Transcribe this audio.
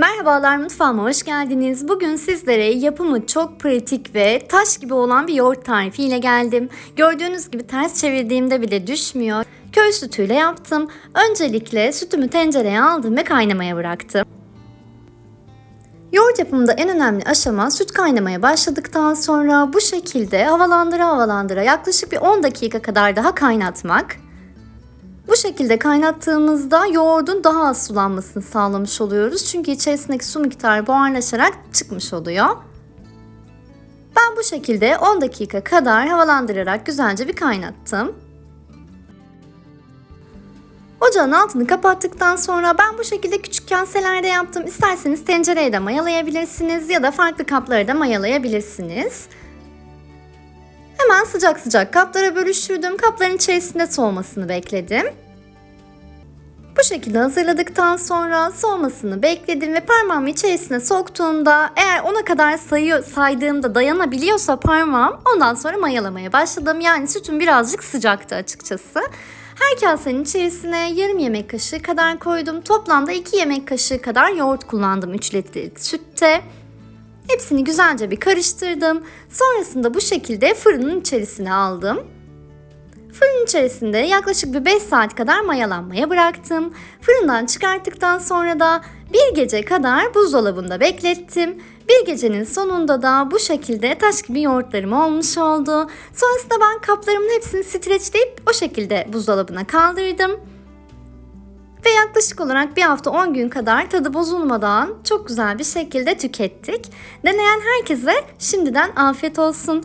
Merhabalar mutfağıma hoş geldiniz. Bugün sizlere yapımı çok pratik ve taş gibi olan bir yoğurt tarifi ile geldim. Gördüğünüz gibi ters çevirdiğimde bile düşmüyor. Köy sütüyle yaptım. Öncelikle sütümü tencereye aldım ve kaynamaya bıraktım. Yoğurt yapımında en önemli aşama süt kaynamaya başladıktan sonra bu şekilde havalandıra havalandıra yaklaşık bir 10 dakika kadar daha kaynatmak. Şekilde kaynattığımızda yoğurdun daha az sulanmasını sağlamış oluyoruz. Çünkü içerisindeki su miktarı buharlaşarak çıkmış oluyor. Ben bu şekilde 10 dakika kadar havalandırarak güzelce bir kaynattım. Ocağın altını kapattıktan sonra ben bu şekilde küçük kaselerde yaptım. İsterseniz tencereye de mayalayabilirsiniz ya da farklı kaplara da mayalayabilirsiniz. Hemen sıcak sıcak kaplara bölüştürdüm. Kapların içerisinde soğumasını bekledim. Bu şekilde hazırladıktan sonra soğumasını bekledim ve parmağımı içerisine soktuğumda eğer ona kadar sayı, saydığımda dayanabiliyorsa parmağım ondan sonra mayalamaya başladım. Yani sütüm birazcık sıcaktı açıkçası. Her kasenin içerisine yarım yemek kaşığı kadar koydum. Toplamda 2 yemek kaşığı kadar yoğurt kullandım 3 litrelik sütte. Hepsini güzelce bir karıştırdım. Sonrasında bu şekilde fırının içerisine aldım. Fırın içerisinde yaklaşık bir 5 saat kadar mayalanmaya bıraktım. Fırından çıkarttıktan sonra da bir gece kadar buzdolabında beklettim. Bir gecenin sonunda da bu şekilde taş gibi yoğurtlarım olmuş oldu. Sonrasında ben kaplarımın hepsini streçleyip o şekilde buzdolabına kaldırdım. Ve yaklaşık olarak bir hafta 10 gün kadar tadı bozulmadan çok güzel bir şekilde tükettik. Deneyen herkese şimdiden afiyet olsun.